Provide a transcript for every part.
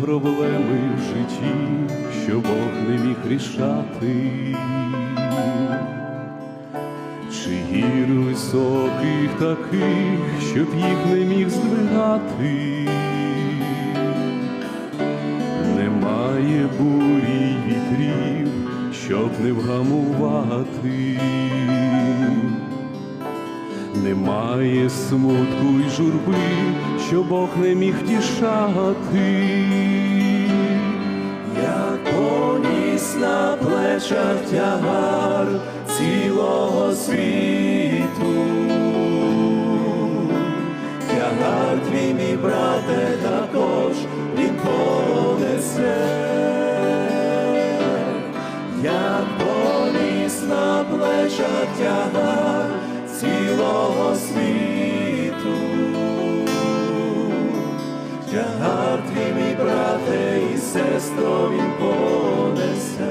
проблеми в житті, що Бог не міг рішати. Чи гір високих таких, щоб їх не міг здвигати? Немає бурі вітрів, щоб не вгамувати. Немає смутку й журби, що Бог не міг втішати. Як поніс на плечах тягар цілого світу, тягар твій, мій брате, також він понесе, як поніс на плечах тягар Тягар мій брате і сестро, він понесе.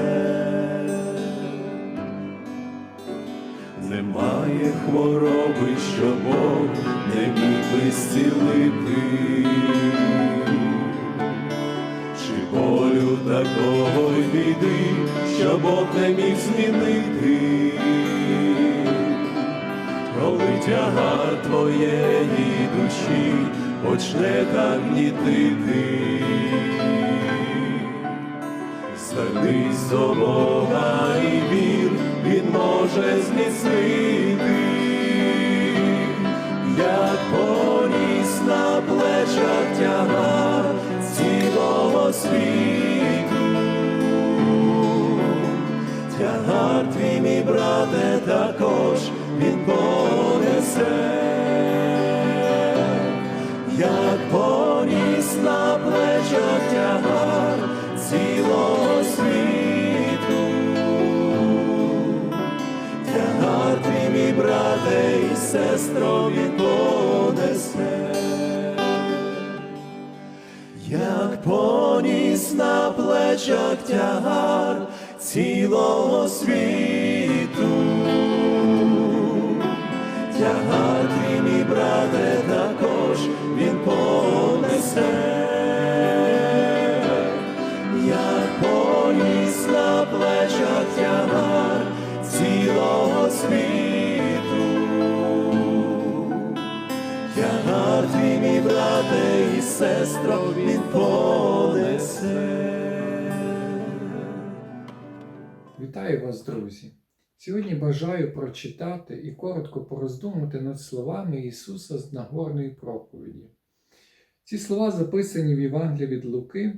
Немає хвороби, що Бог не міг би зцілити. Чи болю такого й біди, що Бог не міг змінити. Коли тягар твоєї душі почне так гнітити, звернись до Бога і вір, Він може зміцнити, як поніс на плечах тягар цілого світу. Тягар твій, мій брате, також він понесе, сестро, він понесе. Як поніс на плечах тягар цілого світу, тягар твій, мій брате, також він понесе, Тягар твій, мій брате і сестро, він понесе. Вітаю вас, друзі! Сьогодні бажаю прочитати і коротко пороздумати над словами Ісуса з Нагорної проповіді. Ці слова записані в Євангелії від Луки,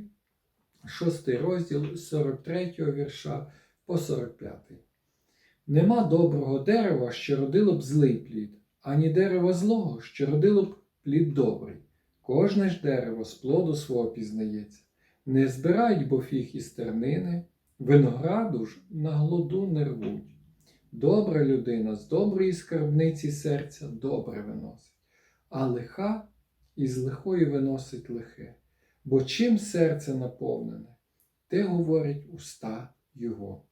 6 розділ 43 вірша по 45. Нема доброго дерева, що родило б злий плід, ані дерева злого, що родило б плід добрий. Кожне ж дерево з плоду свого пізнається. Не збирають бо фіг із тернини, винограду ж на глоду не рвуть. Добра людина з доброї скарбниці серця добре виносить, а лиха із лихої виносить лихе. Бо чим серце наповнене, те говорить уста Його.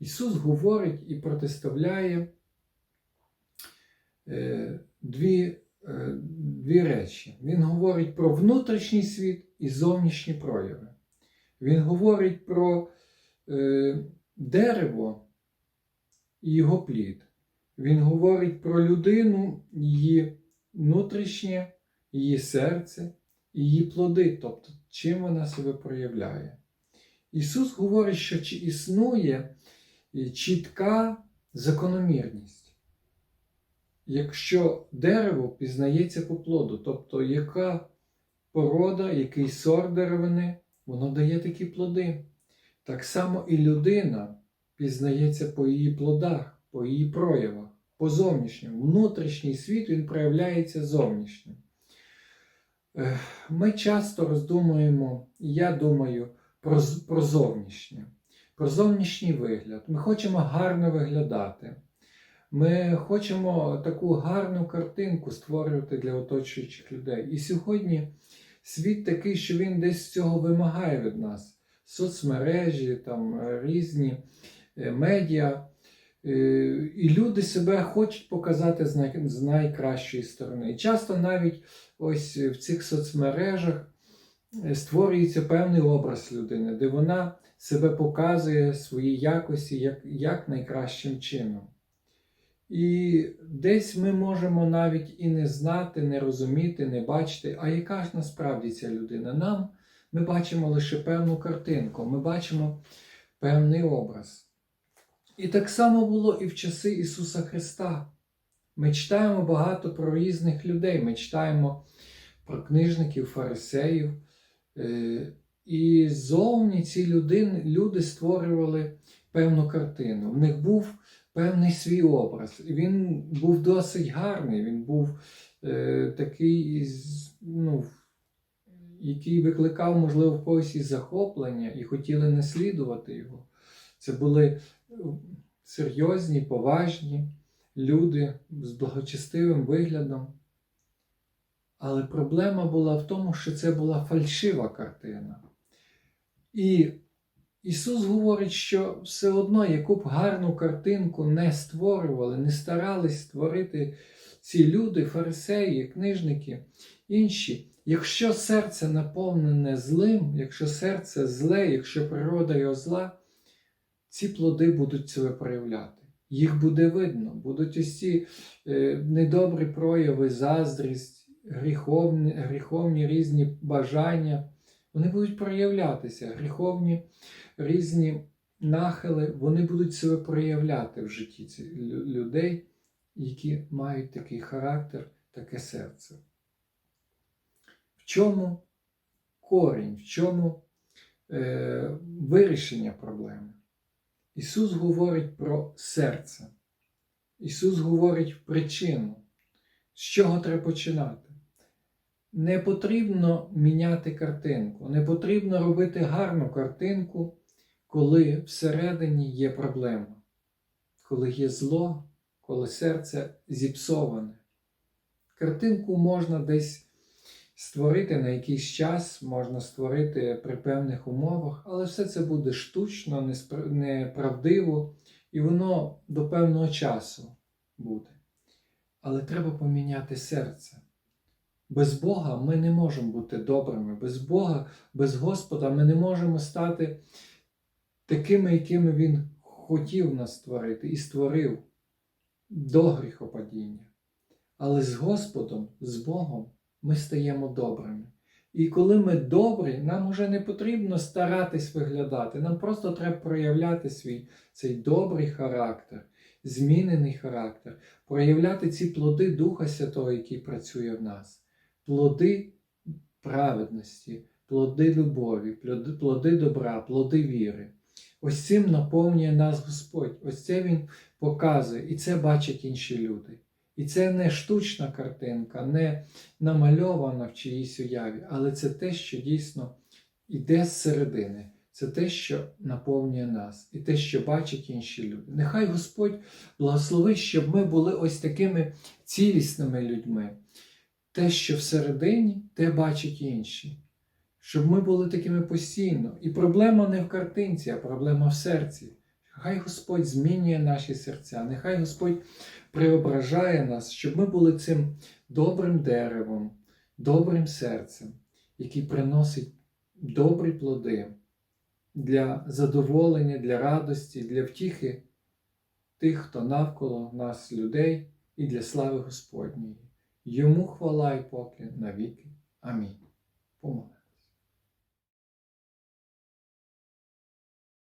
Ісус говорить і протиставляє дві, е, дві речі. Він говорить про внутрішній світ і зовнішні прояви. Він говорить про е, дерево і його плід. Він говорить про людину, її внутрішнє, її серце, її плоди, тобто чим вона себе проявляє. Ісус говорить, що чи існує е, чітка закономірність. Якщо дерево пізнається по плоду, тобто яка порода, який сорт деревини, воно дає такі плоди. Так само і людина пізнається по її плодах, по її проявах, по зовнішньому. Внутрішній світ він проявляється зовнішнім. Ми часто роздумуємо, я думаю, про, про зовнішнє, про зовнішній вигляд. Ми хочемо гарно виглядати. Ми хочемо таку гарну картинку створювати для оточуючих людей. І сьогодні світ такий, що він десь цього вимагає від нас. Соцмережі, там різні е, медіа. Е, І люди себе хочуть показати з найкращої сторони. І часто навіть ось в цих соцмережах е, створюється певний образ людини, де вона себе показує свої якості як, як найкращим чином. І десь ми можемо навіть і не знати, не розуміти, не бачити, а яка ж насправді ця людина. Нам ми бачимо лише певну картинку, ми бачимо певний образ. І так само було і в часи Ісуса Христа. Ми читаємо багато про різних людей. Ми читаємо про книжників, фарисеїв. Е, І зовні ці люди, люди створювали певну картину. В них був певний свій образ. Він був досить гарний, він був е, такий, ну, який викликав, можливо, в когось і захоплення, і хотіли наслідувати його. Це були е, серйозні, поважні люди з благочестивим виглядом. Але проблема була в тому, що це була фальшива картина. І Ісус говорить, що все одно, яку б гарну картинку не створювали, не старались створити ці люди, фарисеї, книжники, інші, якщо серце наповнене злим, якщо серце зле, якщо природа його зла, ці плоди будуть себе проявляти. Їх буде видно, будуть ці е, недобрі прояви, заздрість, гріховні, гріховні різні бажання. Вони будуть проявлятися, гріховні різні нахили, вони будуть себе проявляти в житті цих людей, які мають такий характер, таке серце. В чому корінь, в чому е, вирішення проблеми? Ісус говорить про серце. Ісус говорить причину, з чого треба починати. Не потрібно міняти картинку, не потрібно робити гарну картинку, коли всередині є проблема, коли є зло, коли серце зіпсоване. Картинку можна десь створити на якийсь час, можна створити при певних умовах, але все це буде штучно, неправдиво, і воно до певного часу буде. Але треба поміняти серце. Без Бога ми не можемо бути добрими. Без Бога, без Господа ми не можемо стати такими, якими Він хотів нас створити і створив до гріхопадіння. Але з Господом, з Богом ми стаємо добрими. І коли ми добрі, нам вже не потрібно старатись виглядати. Нам просто треба проявляти свій цей добрий характер, змінений характер, проявляти ці плоди Духа Святого, який працює в нас плоди праведності, плоди любові, плоди, добра, плоди віри. Ось цим наповнює нас Господь. Ось це Він показує, і це бачать інші люди. І це не штучна картинка, не намальована в чиїсь уяві, але це те, що дійсно йде зсередини. Це те, що наповнює нас, і те, що бачать інші люди. Нехай Господь благословить, щоб ми були ось такими цілісними людьми те, що всередині, те бачать інші. Щоб ми були такими постійно. І проблема не в картинці, а проблема в серці. Хай Господь змінює наші серця, нехай Господь преображає нас, щоб ми були цим добрим деревом, добрим серцем, який приносить добрі плоди для задоволення, для радості, для втіхи тих, хто навколо нас людей, і для слави Господньої. Йому хвала і поки навіки. Амінь. Помог.